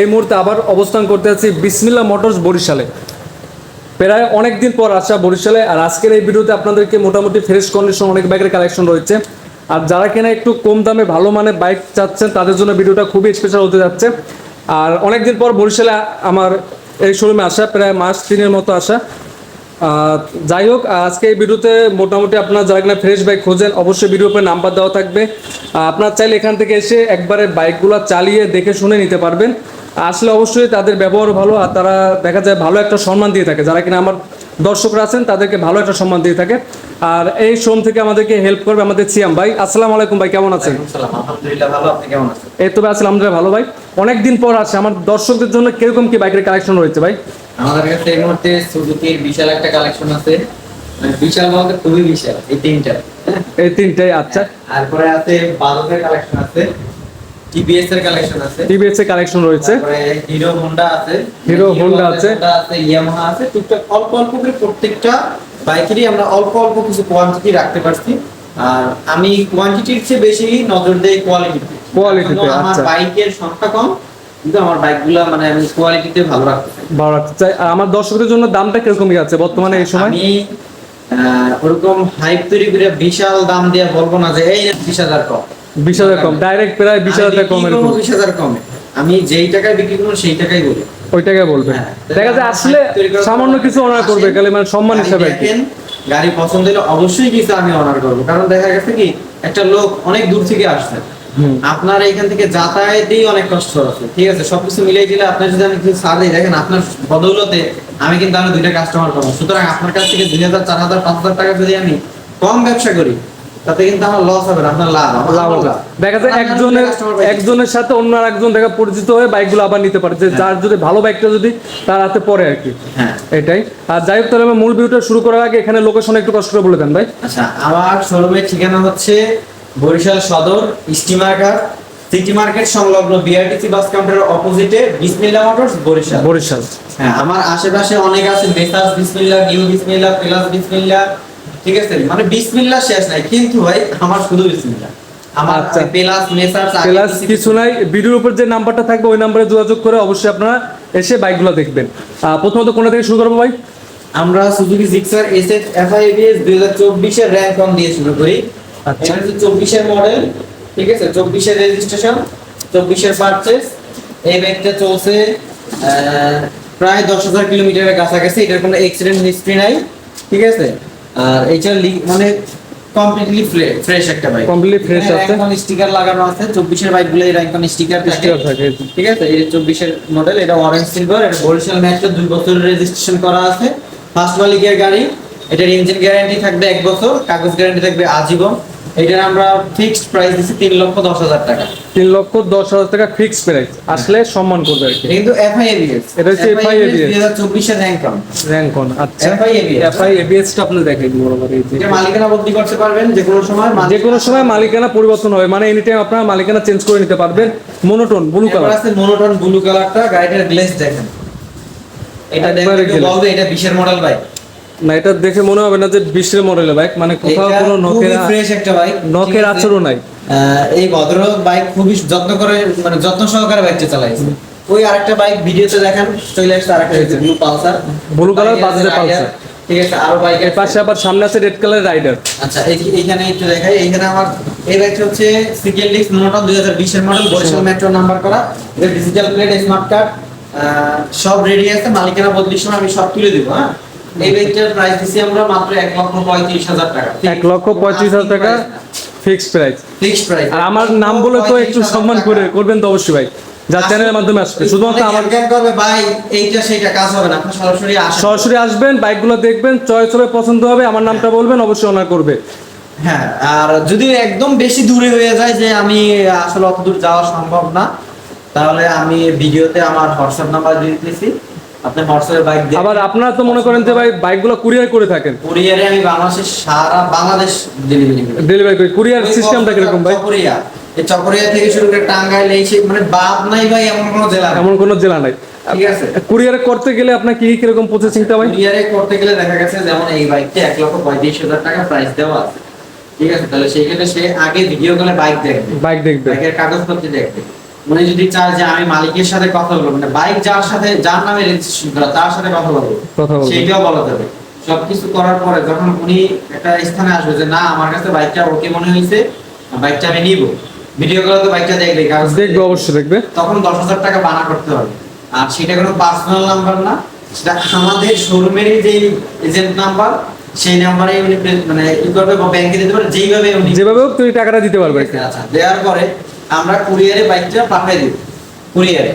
এই মুহূর্তে আবার অবস্থান করতে আছি বিসমিল্লা মোটরস বরিশালে। প্রায় অনেক দিন পর আসা বরিশালে, আর আজকের এই ভিডিওতে আপনাদেরকে মোটামুটি ফ্রেশ কন্ডিশন অনেক বাইকের কালেকশন রয়েছে। আর যারা কিনা একটু কম দামে ভালো মানের বাইক চাচ্ছেন, তাদের জন্য ভিডিওটা খুবই স্পেশাল হতে যাচ্ছে। আর অনেক দিন পর বরিশালে আমার এই শোরুমে আসা, প্রায় মাস তিনের মতো আসা। যাই হোক, আজকে এই ভিডিওতে মোটামুটি আপনার যারা কিনা ফ্রেশ বাইক খোঁজেন, অবশ্যই ভিডিও উপরে নাম্বার দেওয়া থাকবে। আপনার চাইলে এখান থেকে এসে একবারে বাইকগুলো চালিয়ে দেখে শুনে নিতে পারবেন। আসলে অবশ্যই তাদের ব্যবহার ভালো আর তারা দেখা যায় ভালো একটা সম্মান দিয়ে থাকে। যারা কিনা আমার দর্শকরা আছেন তাদেরকে ভালো একটা সম্মান দিয়ে থাকে। আর এই শোম থেকে আমাদেরকে হেল্প করবে আমাদের সিয়াম ভাই। আসসালামু আলাইকুম ভাই কেমন আছেন? এই তো ভাই আলহামদুলিল্লাহ ভালো ভাই। অনেক দিন পর আসে আমার দর্শকদের জন্য কীরকম কি বাইকের কালেকশন রয়েছে ভাই? আমাদের কাছে এই মুহূর্তে সুজুকির বিশাল একটা কালেকশন আছে। মানে বিশাল বলতে খুবই বিশাল এই তিনটা এই তিনটাই আচ্ছা। তারপরে আছে বাজাজের কালেকশন আছে। টিভিএস এর কালেকশন আছে। টিভিএস এর কালেকশন রয়েছে। হিরো হোন্ডা আছে। হিরো হোন্ডা আছে। আছে ইয়ামাহা আছে। টুকটাক অল্প অল্প করে প্রত্যেকটা বাইকেরই আমরা অল্প অল্প কিছু কোয়ান্টিটি রাখতে পারছি। আর আমি কোয়ান্টিটির চেয়ে বেশি নজর দেই কোয়ালিটিতে Quality তে, আমার আচ্ছা। বাইকের সংখ্যা কম কিন্তু আমার বাইকগুলো মানে আমি কোয়ালিটিতে ভালো রাখতে চাই। ভালো রাখতে চাই। আর আমার দর্শকদের জন্য দামটা কীরকম আছে বর্তমানে এই সময়? আমি ওরকম হাইপ তৈরি করে বিশাল দাম দিয়ে বলব না যে এই বিশ হাজার কম। বিশ হাজার কম ডাইরেক্ট প্রায় বিশ হাজার কম। বিশ হাজার কমে। আমি যেই টাকায় বিক্রি করব সেই টাকাই বলি। ওই টাকায় বলবেন হ্যাঁ। দেখা যায় আসলে সামান্য কিছু অনার করবে খালি মানে সম্মান হিসাবে গাড়ি পছন্দ হলে অবশ্যই কিছু আমি অনার করব। কারণ দেখা গেছে কি একটা লোক অনেক দূর থেকে আসছে। আপনার এখান থেকে যাতায়াতেই অনেক কষ্ট আছে ঠিক আছে? সবকিছু মিলিয়ে দিলে আপনার যদি আমি কিছু ছাড় দিই দেখেন আপনার বদৌলতে আমি কিন্তু আরও দুইটা কাস্টমার পাবো। সুতরাং আপনার কাছ থেকে দুই হাজার চার হাজার পাঁচ হাজার টাকা যদি আমি কম ব্যবসা করি তাতে কিন্তু আমার লস হবে না আপনার লাভ লাভ হবে। দেখা যায় একজনের দুইটা customer পাইছি। একজনের সাথে অন্য একজন দেখা পরিচিত হয়ে বাইকগুলো আবার নিতে পারে। যে যার যদি ভালো বাইকটা যদি তার হাতে পড়ে আর কি। হ্যাঁ। এটাই। আর যাই হোক তাহলে মূল ভিডিওটা শুরু করার আগে এখানে লোকেশন একটু কষ্ট করে বলে দেন ভাই। আচ্ছা আমার শোরুমের ঠিকানা হচ্ছে বরিশাল সদর স্টিমার ঘাট সিটি মার্কেট সংলগ্ন বিআরটিসি বাস কাউন্টারের অপোজিটে বিসমিল্লা মোটরস বরিশাল। বরিশাল। হ্যাঁ আমার আশেপাশে অনেক আছে মেসাস বিসমিল্লা নিউ বিসমিল্লা প্লাস বিসমিল্লা ঠিক আছে? মানে বিসমিল্লা শেষ নাই। কিন্তু ভাই আমার শুধু বিসমিল্লা আমার আচ্ছা। প্লাস প্লাস কিছু নাই। ভিডিওর উপর যে নাম্বারটা থাকবে ওই নাম্বারে যোগাযোগ করে অবশ্যই আপনারা এসে বাইকগুলো দেখবেন। প্রথমত কোনটা থেকে শুরু করব ভাই? আমরা সুজুকি জিক্সার এসএফ এফআইবিএস 2024 এর র্যাঙ্ক কম দিয়ে শুরু করি। আচ্ছা। এটা হচ্ছে 24 এর মডেল ঠিক আছে? 24 এর রেজিস্ট্রেশন 24 এর পারচেজ এই ব্যাগটা চলছে প্রায় 10000 কিলোমিটারের কাছাকাছি। এটার কোনো অ্যাক্সিডেন্ট হিস্ট্রি নাই ঠিক আছে? আর এইটা মানে কমপ্লিটলি ফ্রেশ একটা বাইক কমপ্লিটলি ফ্রেশ আছে। স্টিকার লাগানো আছে। 24 এর বাইকগুলো এর র্যাঙ্ক স্টিকার থাকে। ঠিক আছে? এই চব্বিশের মডেল এটা অরেঞ্জ সিলভার এটা বরিশাল ম্যাচটা দুই বছরের রেজিস্ট্রেশন করা আছে। ফার্স্ট মালিকের গাড়ি এটার ইঞ্জিন গ্যারান্টি থাকবে এক বছর কাগজ গ্যারান্টি থাকবে আজীবন। এটার আমরা ফিক্সড প্রাইস দিচ্ছি তিন লক্ষ দশ হাজার টাকা। তিন লক্ষ দশ হাজার টাকা ফিক্স প্রাইস আসলে সম্মান করবে আর কি। কিন্তু এফআইএবিএস এটা হচ্ছে FIABS দুই হাজার চব্বিশের র্যাঙ্ক কম র্যাঙ্ক অন আচ্ছা। FIABS এফআই এবিএস টা আপনি দেখাই দিন বরাবর এই যে। মালিকানা বদলি করতে পারবেন যে কোনো সময় যে কোনো সময় মালিকানা পরিবর্তন হবে। মানে এনি টাইম আপনারা মালিকানা চেঞ্জ করে নিতে পারবেন। মনোটোন ব্লু কালার আছে মনোটন ব্লু কালারটা গাড়িটার গ্লেজ দেখেন। এটা কেউ বলবে এটা বিশের মডেল বাইক না এটা দেখে মনে হবে না যে বিশের মডেলের বাইক মানে কোথাও কোনো নখের ফ্রেশ একটা বাইক নখের আচরণ নাই। এই ভদ্রলোক বাইক খুবই যত্ন করে মানে যত্ন সহকারে বাইকটা চালাইছে ওই আরেকটা বাইক ভিডিওতে দেখেন চলে আসছে আরেকটা ব্লু পালসার Blue color বাজাজের Pulsar। ঠিক আছে আরও বাইক এর পাশে আবার সামনে আছে রেড কালার রাইডার আচ্ছা এই- এইখানে একটু দেখাই এইখানে আমার এই বাইকটা হচ্ছে সিকেল ডিক্স মোনোটন দুই হাজার বিশের মডেল বরিশাল মেট্রো নাম্বার করা। ডিজিটাল প্লেট স্মার্ট কার্ড সব রেডি আছে মালিকানা বদলির সময় আমি সব তুলে দিব হ্যাঁ? এই বাইকটার প্রাইস দিচ্ছি আমরা মাত্র এক লক্ষ টাকা। এক লক্ষ পঁয়ত্রিশ হাজার টাকা ফিক্স প্রাইস ফিক্সড প্রাইস আর আমার নাম বলে তো একটু সম্মান করে করবেন তো অবশ্যই ভাই। চ্যানেলের মাধ্যমে আসবে। শুধুমাত্র আমার আমার করবে ভাই এইটা সেইটা কাজ হবে না। আপনি সরাসরি আসেন। সরাসরি আসবেন বাইকগুলো দেখবেন চয়েস পছন্দ হবে আমার নামটা বলবেন অবশ্যই অনার করবে। হ্যাঁ আর যদি একদম বেশি দূরে হয়ে যায় যে আমি আসলে অত দূর যাওয়া সম্ভব না তাহলে আমি ভিডিওতে আমার হোয়াটসঅ্যাপ নাম্বার দিয়ে দিতেছি আপনি হোয়াটসঅ্যাপে বাইক দিয়ে আবার আপনারা তো মনে করেন যে ভাই বাইকগুলো কুরিয়ার করে থাকেন। কুরিয়ারে আমি বাংলাদেশের সারা বাংলাদেশ ডেলিভারি করি। ডেলিভারি করে। কুরিয়ার সিস্টেমটা কীরকম ভাই? এই চকরিয়া থেকে শুরু করে টাঙ্গাইল এই মানে বাদ নাই ভাই এমন কোনো জেলা এমন কোনো জেলা নাই। ঠিক আছে। কুরিয়ারে করতে গেলে আপনার কি কীরকম প্রসেসিংটা ভাই? কুরিয়ারে করতে গেলে দেখা গেছে যেমন এই বাইকটা এক লক্ষ পঁয়ত্রিশ হাজার টাকা প্রাইস দেওয়া আছে। ঠিক আছে তাহলে ক্ষেত্রে সে আগে ভিডিও কলে বাইক দেখবে। বাইক দেখবে। বাইকের কাগজপত্র দেখবে। উনি যদি চায় যে আমি মালিকের সাথে কথা বলব মানে বাইক যার সাথে যার নামে রেজিস্ট্রেশন করা তার সাথে কথা বলব। সেইটাও বলা যাবে। সবকিছু করার পরে যখন উনি একটা স্থানে আসবে যে না আমার কাছে বাইকটা ওকে মনে হয়েছে বাইকটা আমি নিব। ভিডিও কলে তো বাইকটা দেখবে কাগজ দেখবে অবশ্যই দেখবে। তখন দশ হাজার টাকা বানা করতে হবে। আর সেটা কোনো পার্সোনাল নাম্বার না সেটা আমাদের শোরুমেরই যে এজেন্ট নাম্বার সেই নাম্বারে উনি মানে ই করবে বা ব্যাংকে দিতে পারে যেইভাবে উনি যেভাবে তুমি টাকাটা দিতে পারবে। আচ্ছা দেওয়ার পরে আমরা কুরিয়ারে বাইকটা পাঠিয়ে দিব কুরিয়ারে।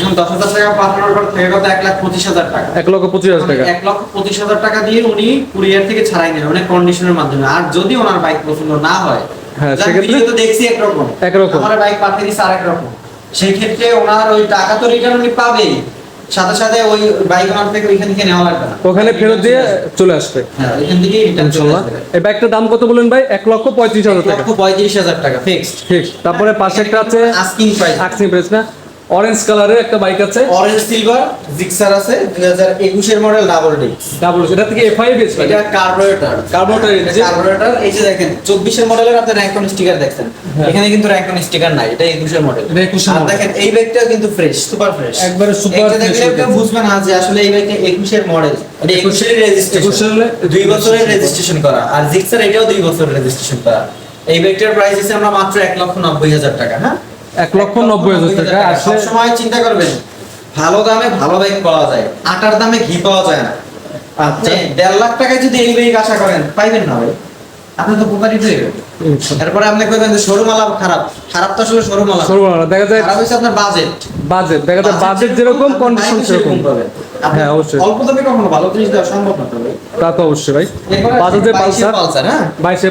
এখন দশ হাজার টাকা পাঠানোর পর থেকে কত? এক লাখ পঁচিশ হাজার টাকা। এক লক্ষ পঁচিশ হাজার টাকা। এক লক্ষ পঁচিশ হাজার টাকা দিয়ে উনি কুরিয়ার থেকে ছাড়াই নেবেন অনেক কন্ডিশনের মাধ্যমে। আর যদি ওনার বাইক পছন্দ না হয় হ্যাঁ, ভিডিও তো দেখছি একরকম। একরকম। আমার বাইক পাঠিয়ে দিচ্ছে আর একরকম সেই ক্ষেত্রে ওনার ওই টাকা তো রিটার্ন উনি পাবেই। সাথে সাথে ওই বাইক ওনার থেকে ওইখান থেকে নেওয়া লাগবে না। ওখানে ফেরত দিয়ে চলে আসবে। হ্যাঁ ওইখান থেকে রিটার্ন চলে আসবে। এই ব্যাগটার দাম কত বলেন ভাই? এক লক্ষ পঁয়ত্রিশ হাজার টাকা। লক্ষ পঁয়ত্রিশ হাজার টাকা ফিক্সড ফিক্সড তারপরে পাশে একটা আছে আস্কিং প্রাইস আস্কিং প্রাইস না? অরেঞ্জ কালারের একটা বাইক আছে। অরেঞ্জ সিলভার জিক্সার আছে দুই হাজার একুশের মডেল ডাবল ডিস্ক ডাবল এটা থেকে এফআই বেস এটা কার্বোরেটর Carburetor এই যে- কার্বোরেটর এই যে দেখেন 24 এর মডেলের আপনি র্যাঙ্কন স্টিকার দেখছেন। হ্যাঁ। এখানে কিন্তু র্যাঙ্কন স্টিকার নাই এটা 21 এর মডেল এটা 21 এর আর দেখেন এই বাইকটাও কিন্তু ফ্রেশ সুপার ফ্রেশ একবারে super এটা fresh দেখলে আপনি বুঝবেন না যে আসলে এই বাইকটা 21 এর মডেল এটা 21 এর রেজিস্ট্রেশন 21 এর দুই বছরের রেজিস্ট্রেশন করা। আর জিক্সার এটাও দুই বছরের রেজিস্ট্রেশন করা। এই বাইকটার প্রাইস আছে আমরা মাত্র 1 লক্ষ 90 হাজার টাকা হ্যাঁ? এক লক্ষ নব্বই হাজার টাকা আসলে সবসময় চিন্তা করবেন ভালো দামে ভালো বাইক পাওয়া যায় আটার দামে ঘি পাওয়া যায় না। আপনি দেড় লাখ টাকায় যদি এই বাইক আশা করেন পাইবেন না ভাই। আপনি তো হয়ে যাবেন আপনি কইবেন যে শোরুম খারাপ। খারাপ তো আসলে শোরুম দেখা যায় খারাপ হচ্ছে আপনার বাজেট বাজেট দেখা যায় বাজেট যেরকম কন্ডিশন সেরকম হ্যাঁ, অবশ্যই। অল্প দামে কখনো ভালো জিনিস দেওয়া সম্ভব না তা তো অবশ্যই ভাই। বাজাজের পালসার। পালসার হ্যাঁ?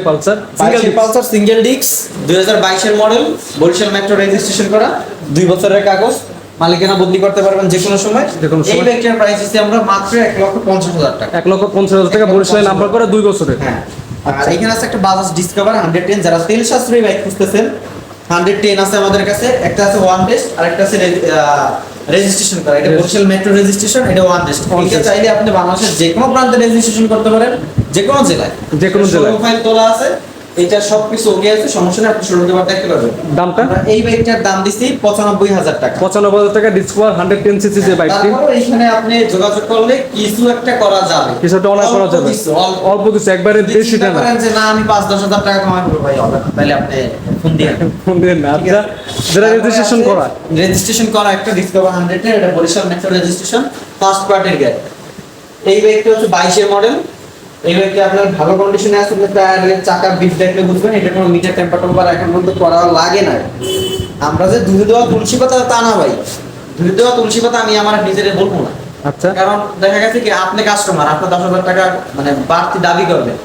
পালসার। বাইশের পালসার সিঙ্গেল ডিস্ক দুই হাজার বাইশের মডেল বরিশাল মেট্রো রেজিস্ট্রেশন করা দুই বছরের কাগজ মালিকানা বদলি করতে পারবেন যে কোনো সময়। যে কোনো এই। বাইকটার প্রাইস আমরা মাত্র এক লক্ষ পঞ্চাশ হাজার টাকা। এক লক্ষ পঞ্চাশ হাজার টাকা বরিশালে নাম্বার করা দুই বছরের হ্যাঁ। আর এখানে আছে একটা বাজাজ ডিসকভার হান্ড্রেড টেন যারা তেল সাশ্রয়ী বাইক খুঁজতেছেন হান্ড্রেড টেন আছে আমাদের কাছে একটা আছে ওয়ান টেস্ট আর একটা আছে রেজিস্ট্রেশন করা। এটা বরিশাল মেট্রো রেজিস্ট্রেশন এটা ওয়ান টেস্ট এটা চাইলে আপনি বাংলাদেশের যে কোনো প্রান্তে রেজিস্ট্রেশন করতে পারেন যে কোনো জেলায়। যে কোনো জেলায়। প্রোফাইল তোলা আছে। এটা সবকিছু ওকে আছে সমস্যা নেই আপনি শোরুম দেবার দেখতে পারবেন। দামটা? এই বাইকটার দাম পঁচানব্বই হাজার টাকা। পঁচানব্বই হাজার টাকা ডিসকভার হান্ড্রেড টেন সিসি যে বাইকটি। এখানে আপনি যোগাযোগ করলে কিছু একটা করা যাবে। কিছুটা অনার করা যাবে। অল্প। কিছু একবারে বেশি যে না আমি পাঁচ দশ হাজার টাকা কামাই করব ভাই তাহলে আপনি ফোন দিয়ে ফোন দিয়ে না আচ্ছা। যারা রেজিস্ট্রেশন করা রেজিস্ট্রেশন করা একটা ডিসকভার হান্ড্রেড এটা বরিশাল মেট্রো রেজিস্ট্রেশন ফার্স্ট পার্টির গাড়ি এই বাইকটা হচ্ছে বাইশের মডেল এই বাইকটা আপনার ভালো কন্ডিশনে আছে? আপনি টায়ারের চাকা বিট দেখলে বুঝবেন এটা কোনো মিটার টেম্পার টেম্পার এখন পর্যন্ত করা লাগে না। আমরা যে দুধ দেওয়া তুলসী পাতা তা না ভাই। দুধ দেওয়া তুলসী পাতা আমি আমার নিজের বলব না। আচ্ছা। কারণ দেখা গেছে কি আপনি কাস্টমার আপনার দশ হাজার টাকা মানে বাড়তি দাবি করবেন।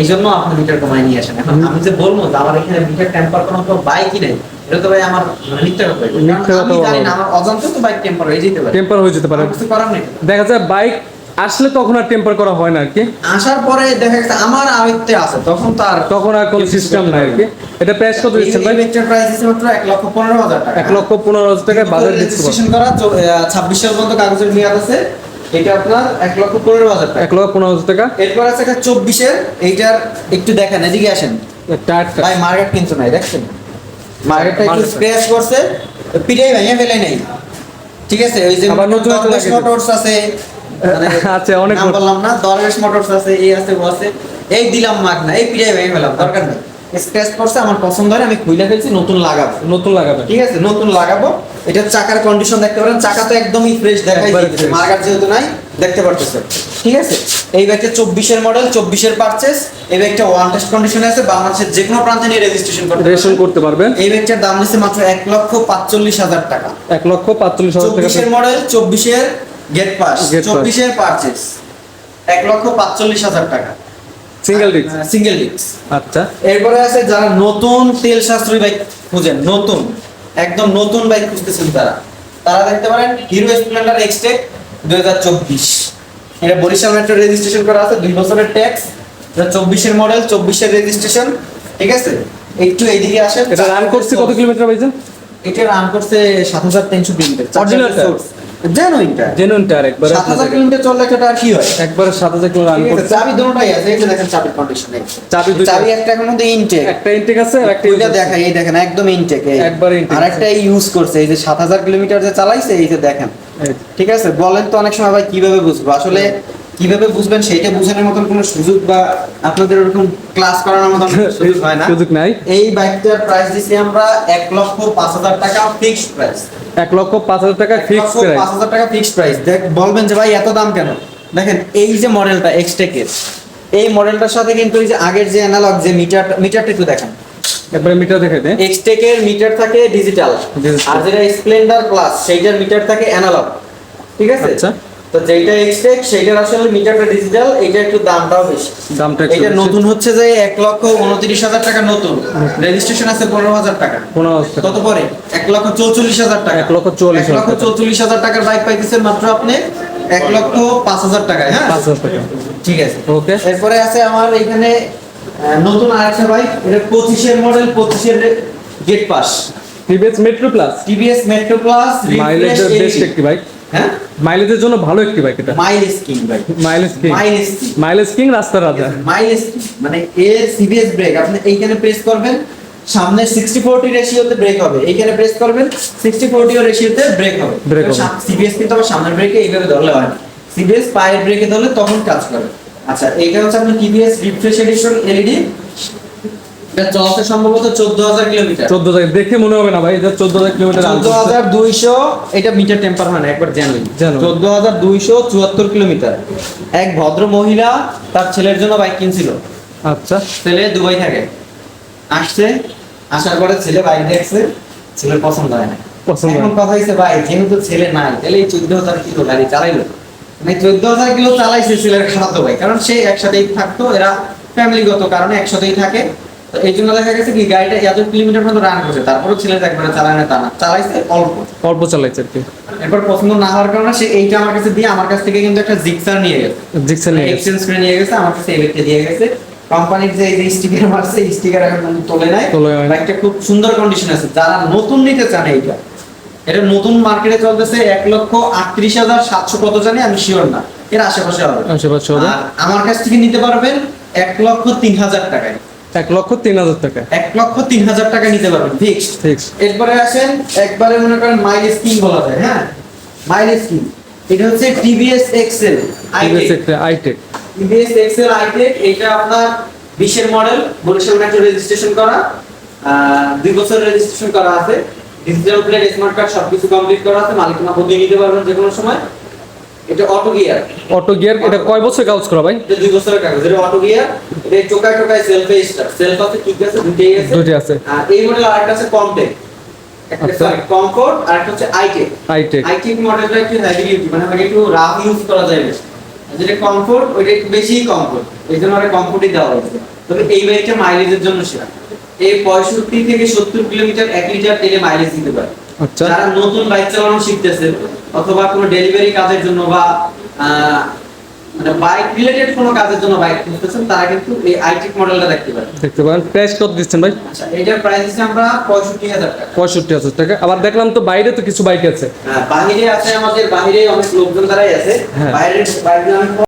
এই জন্য আপনি মিটার কমাই নিয়ে আসেন। এখন আমি যে বলব যে আমার এখানে মিটার টেম্পার কোনো তো বাইকই নেই এটা তো ভাই আমার মানে মিথ্যা কথা। মিথ্যা কারণ আমি জানি না আমার অজান্তে তো বাইক টেম্পার হয়ে যেতে পারে। টেম্পার হয়ে যেতে পারে। কিছু করার নেই। দেখা যায় বাইক আসলে তখন আর টেম্পার করা হয় না আর কি। আসার পরে দেখা গেছে আমার আয়ত্তে আছে তখন তো আর তখন আর কোনো সিস্টেম নাই আর কি। এটা প্রাইস কত দিচ্ছেন ভাই? বাইকটার প্রাইস দিচ্ছে মাত্র এক লক্ষ পনেরো হাজার টাকা। এক লক্ষ পনেরো হাজার টাকায় বাজার ডিসকভার রেজিস্ট্রেশন করা ছাব্বিশ সাল পর্যন্ত কাগজের মেয়াদ আছে। এটা আপনার এক লক্ষ পনেরো হাজার টাকা। এক লক্ষ পনেরো হাজার টাকা। এরপর আছে একটা চব্বিশের এইটার একটু দেখেন এদিকে আসেন। টায়ারটা ভাই মার্কেট কিন্তু নাই দেখছেন? মার্কেটটা একটু স্ক্র্যাচ করছে। পিটাই ভেঙে ফেলে নেই। ঠিক আছে ওই যে আবার নতুন একটা মোটরস আছে আচ্ছা, অনেক নাম বললাম না দরবেশ মোটরস আছে এই আছে ও আছে। এই দিলাম মাগ না এই পিটাই ভেঙে ফেলাম দরকার নেই। স্ক্র্যাচ করছে আমার পছন্দ হয় আমি খুলে ফেলছি নতুন লাগাবো। নতুন লাগাবে। ঠিক আছে নতুন লাগাবো। এটা চাকার কন্ডিশন দেখতে পারেন চাকা তো একদমই ফ্রেশ দেখাই দিচ্ছে মার্কার যেহেতু নাই দেখতে পারতেছে ঠিক আছে এই ব্যাগটা চব্বিশের মডেল চব্বিশের পারচেস এই ব্যাগটা ওয়ান টেস্ট কন্ডিশনে আছে বাংলাদেশের যে কোনো প্রান্তে নিয়ে রেজিস্ট্রেশন করতে রেশন পারবেন। করতে পারবেন। এই ব্যাগটার দাম নিচ্ছে মাত্র এক লক্ষ পাঁচচল্লিশ হাজার টাকা। এক লক্ষ পাঁচচল্লিশ হাজার টাকা চব্বিশের মডেল চব্বিশের গেট পাস। চব্বিশের পারচেস এক লক্ষ পাঁচচল্লিশ হাজার টাকা। সিঙ্গেল ডিস্ক সিঙ্গেল ডিস্ক আচ্ছা। এরপরে আছে যারা নতুন তেল সাশ্রয়ী বাইক খুঁজেন নতুন একদম নতুন বাইক খুঁজতেছেন তারা। তারা দেখতে পারেন হিরো স্প্লেন্ডার এক্সটেক দুই হাজার চব্বিশ। এটা বরিশাল মেট্রো রেজিস্ট্রেশন করা আছে দুই বছরের ট্যাক্স এটা চব্বিশের মডেল চব্বিশের রেজিস্ট্রেশন ঠিক আছে? একটু এইদিকে আসেন এটা রান করছে কত কিলোমিটার পাইছেন এটা রান করছে সাত হাজার তিনশো কিলোমিটার Original একবারে কিলোমিটার চললে কি হয়? একবারে কিলো রান ঠিক আছে, চাবি দুটোটাই আছে এই যে দেখেন চাবির কন্ডিশন চাবি দুইটা চাবি একটা এখন মধ্যে ইনটেক একটা ইনটেক আছে আর একটা দুইটা দেখা এই দেখেন একদম ইনটেক একবারে intake আর একটা ইউজ করছে এই যে সাত হাজার কিলোমিটার যে চালাইছে এই যে দেখেন। ঠিক আছে বলেন তো অনেক সময় ভাই কীভাবে বুঝব? আসলে কীভাবে বুঝবেন সেইটা বুঝানোর মতন কোনো সুযোগ বা আপনাদের ওরকম ক্লাস করানোর মতন সুযোগ হয় না। সুযোগ নাই। এই বাইকটার প্রাইস দিছি আমরা এক লক্ষ পাঁচ হাজার টাকা ফিক্সড প্রাইস এক লক্ষ পাঁচ হাজার টাকা ফিক্স পাঁচ হাজার টাকা ফিক্সড প্রাইস দেখ বলবেন যে ভাই এত দাম কেন? দেখেন এই যে মডেলটা এক্সটেকের এই মডেলটার সাথে কিন্তু এই যে আগের যে অ্যানালগ যে মিটার মিটারটা একটু দেখেন। একবারে মিটার দেখাই দেন। এক্সটেকের মিটার থাকে ডিজিটাল আর যেটা স্প্লেন্ডার প্লাস সেইটার মিটার থাকে অ্যানালগ ঠিক আছে? আচ্ছা। তো যেটা এক্সটেক সেইটার আসলে মিটারটা ডিজিটাল এটা একটু দামটাও বেশি। দামটা একটু এটা নতুন হচ্ছে যে এক লক্ষ উনত্রিশ হাজার টাকা নতুন। রেজিস্ট্রেশন আছে পনেরো হাজার টাকা। পনেরো। কত পরে? এক লক্ষ চৌচল্লিশ হাজার টাকা। এক লক্ষ চুয়াল্লিশ এক লক্ষ। চৌচল্লিশ হাজার টাকার বাইক পাইতেছেন মাত্র আপনি এক লক্ষ পাঁচ হাজার টাকায় হ্যাঁ? পাঁচ হাজার টাকা। ঠিক আছে। ওকে এরপরে আছে আমার এখানে নতুন আরেকটা বাইক এটা পঁচিশের মডেল পঁচিশের gate pass TVS Metro Plus TVS Metro Plus মাইলেজের best একটি বাইক হ্যাঁ? মাইলেজের জন্য ভালো একটি বাইক এটা। Mileage king bike mileage king mileage king mileage king রাস্তার রাজা। মাইলেজ মানে এর সিবিএস ব্রেক আপনি এইখানে প্রেস করবেন সামনে 60 40 রেশিওতে ব্রেক হবে। এইখানে প্রেস করবেন 60 40 রেশিওতে ব্রেক হবে। Brake হবে। সিবিএস কিন্তু আবার সামনের ব্রেকে এইভাবে ধরলে হয় না। সিবিএস পায়ের ব্রেকে ধরলে তখন কাজ করে। আচ্ছা এইটা হচ্ছে আপনার টিভিএস রিফ্রেশ এডিশন এলইডি এটা চলতে সম্ভবত 14000 কিলোমিটার। চোদ্দ হাজার দেখে মনে হবে না ভাই এটা চোদ্দ হাজার কিলোমিটার চোদ্দ হাজার দুইশো এটা মিটার টেম্পার হয় না একবার জেনুইন চোদ্দ হাজার দুইশো চুয়াত্তর কিলোমিটার। এক ভদ্র মহিলা তার ছেলের জন্য বাইক কিনছিল। আচ্ছা। ছেলে দুবাই থাকে। আসছে আসার পরে ছেলে বাইক দেখছে ছেলের পছন্দ হয় না। এখন কথা হয়েছে ভাই যেহেতু ছেলে নাই তাহলে এই চোদ্দ হাজার কিলো গাড়ি চালাইলো। মানে চোদ্দ হাজার কিলো চালাইছে ছেলের খারাপ ভাই কারণ সে একসাথেই থাকতো এরা ফ্যামিলিগত কারণে একসাথেই থাকে। তো এই জন্য দেখা গেছে কি গাড়িটা এত কিলোমিটার পর্যন্ত রান করছে। তারপরেও ছেলে একবারে চালায় না তা না। চালাইছে অল্প। অল্প চালাইছে আর কি। এরপর পছন্দ না হওয়ার কারণে সে এইটা আমার কাছে দিয়ে আমার কাছ থেকে কিন্তু একটা জিক্সার নিয়ে গেছে। জিক্সেল নিয়ে এক্সচেঞ্জ করে নিয়ে গেছে আমার কাছে দিয়ে গেছে। কোম্পানির যে এই যে স্টিকার মারছে স্টিকার এখন তোলে নাই। তোলে নাই। বাইকটা খুব সুন্দর কন্ডিশন আছে। যারা নতুন নিতে চান এইটা এটা নতুন মার্কেটে চলতেছে এক লক্ষ আটত্রিশ হাজার সাতশো কত জানি আমি শিওর না। এর আশেপাশে হবে। আশেপাশে হবে। আমার কাছ থেকে নিতে পারবেন এক লক্ষ তিন হাজার টাকায়। এক লক্ষ তিন হাজার টাকা। এক লক্ষ তিন হাজার টাকা নিতে পারবেন ফিক্সড ফিক্স এরপরে আসেন একবারে মনে করেন মাইলেজ কিং বলা যায় হ্যাঁ? মাইলেজ কিং এটা হচ্ছে টিভিএস এক্সেল টিভিএস একটা আইটেক টিভিএস এক্সেল আইটেক এটা আপনার বিশের মডেল বরিশাল মেট্রো রেজিস্ট্রেশন করা দুই বছর রেজিস্ট্রেশন করা আছে। ডিজিটাল প্লেট স্মার্ট কার্ড সবকিছু কমপ্লিট করা আছে মালিকানা বদলে নিতে পারবেন যে কোনো সময়। এটা অটো গিয়ার অটো গিয়ার এটা কয় বছর করা ভাই? এটা দুই বছরের কাগজ। এটা অটো গিয়ার এটা সেলফে স্টার সেলফ আছে ঠিক আছে দুটেই আছে। দুটি আছে। আর এই মডেল আরেকটা আছে কমটেক একটা আচ্ছা। সরি কমফোর্ট আর একটা হচ্ছে আইটেক আইটেক আইটেক মডেলটা একটু হেভি ডিউটি মানে একটু রাফ ইউজ করা যায় বেশি। যেটা কমফোর্ট ওইটা একটু বেশি কমফোর্ট এই জন্য ওরা কমফোর্টই দেওয়া হয়েছে। তবে এই বাইকটা মাইলেজের জন্য সেরা। এই পঁয়ষট্টি থেকে সত্তর কিলোমিটার এক লিটার তেলে মাইলেজ দিতে পারে। আচ্ছা যারা নতুন বাইক চালানো শিখতেছে অথবা কোনো ডেলিভারি কাজের জন্য বা মানে বাইক রিলেটেড কোনো কাজের জন্য বাইক কিনতেছেন তারা কিন্তু এই আইটেক মডেলটা দেখতে পারে দেখতে পারেন। প্রাইস কত দিচ্ছেন ভাই? আচ্ছা এটার প্রাইস হচ্ছে আমরা পঁয়ষট্টি হাজার টাকা। পঁয়ষট্টি হাজার টাকা। আবার দেখলাম তো বাইরে তো কিছু বাইক আছে। হ্যাঁ, বাহিরে আছে আমাদের বাহিরে অনেক লোকজন দ্বারাই আছে। হ্যাঁ। বাইরের বাইরে